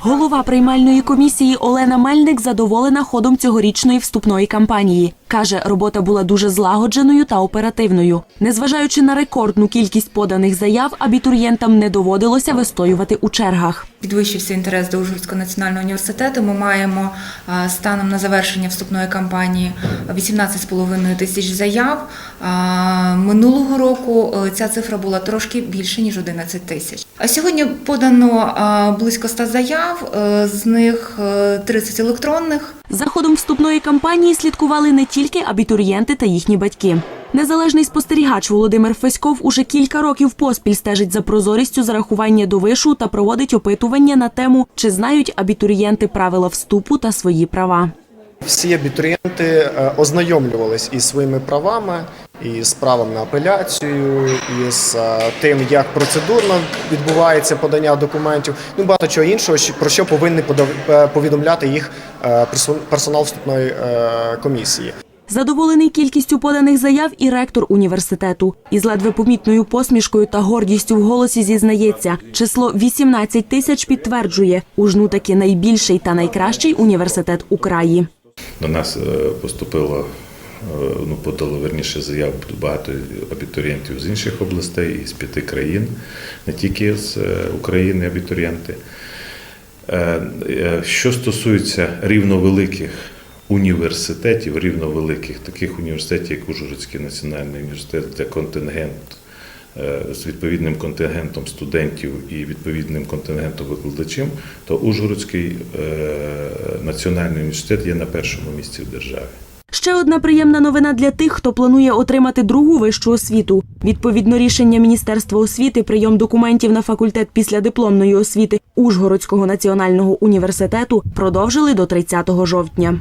Голова приймальної комісії Олена Мельник задоволена ходом цьогорічної вступної кампанії. Каже, робота була дуже злагодженою та оперативною. Незважаючи на рекордну кількість поданих заяв, абітурієнтам не доводилося вистоювати у чергах. Підвищився інтерес до Ужгородського національного університету. Ми маємо станом на завершення вступної кампанії 18,5 тисяч заяв. А, Минулого року е, ця цифра була трошки більше ніж 11 тисяч. А сьогодні подано близько 100 заяв, е, з них е, 30 електронних. За ходом вступної кампанії слідкували не тільки абітурієнти та їхні батьки. Незалежний спостерігач Володимир Феськов уже кілька років поспіль стежить за прозорістю зарахування до вишу та проводить опитування на тему, чи знають абітурієнти правила вступу та свої права. Всі абітурієнти е, ознайомлювались із своїми правами, і з правом на апеляцію, і з е, тим, як процедурно відбувається подання документів. Ну багато чого іншого, про що повинні е, повідомляти їх персонал вступної комісії. Задоволений кількістю поданих заяв і ректор університету. Із ледве помітною посмішкою та гордістю в голосі зізнається, число 18 тисяч підтверджує, ужну таки найбільший та найкращий університет у краї. До нас е, поступило, е, ну, подало верніше заяв багато абітурієнтів з інших областей, із п'яти країн, не тільки з е, України абітурієнти. Що стосується рівновеликих університетів, рівновеликих, таких університетів, як Ужгородський національний університет, де контингент з відповідним контингентом студентів і відповідним контингентом викладачів, то Ужгородський е, національний університет є на першому місці в державі. Ще одна приємна новина для тих, хто планує отримати другу вищу освіту. Відповідно рішення Міністерства освіти, прийом документів на факультет після дипломної освіти Ужгородського національного університету продовжили до 30 жовтня.